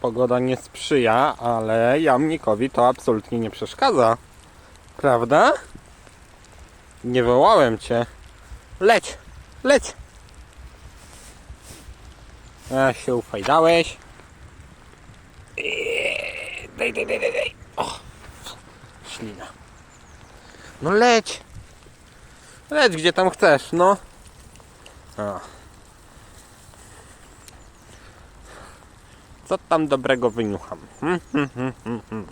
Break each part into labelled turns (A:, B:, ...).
A: Pogoda nie sprzyja, ale jamnikowi to absolutnie nie przeszkadza. Prawda? Nie wołałem cię. Leć! Leć! A się ufajdałeś. Daj, daj, daj, daj, daj. O, ślina. No leć! Leć gdzie tam chcesz, no. A. Co tam dobrego wyniucham? Hmm, hmm, hmm, hmm, hmm.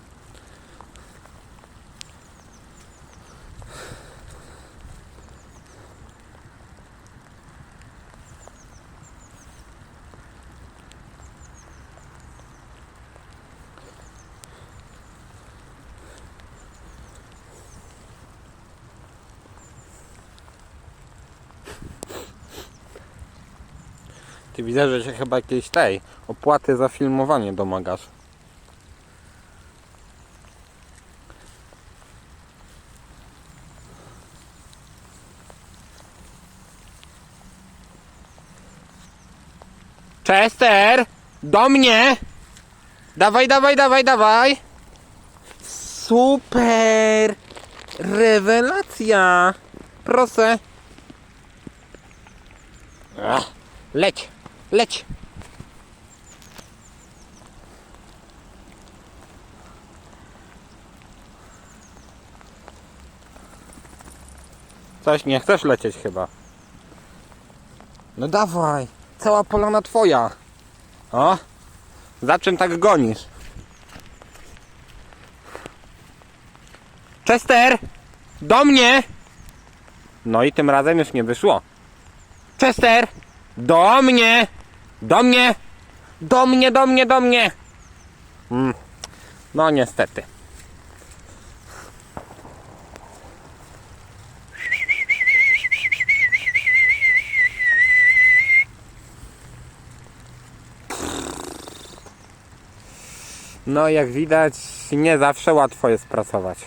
A: Ty widzę, że się chyba jakiejś tej opłaty za filmowanie domagasz. Chester! Do mnie! Dawaj, dawaj, dawaj, dawaj! Super! Rewelacja! Proszę! Ach, leć! Leć! Coś nie chcesz lecieć chyba. No dawaj, cała polana twoja. O, za czym tak gonisz? Chester! Do mnie! No i tym razem już nie wyszło. Chester! Do mnie! Do mnie! Do mnie, do mnie, do mnie! Mm. No niestety. No jak widać nie zawsze łatwo jest pracować.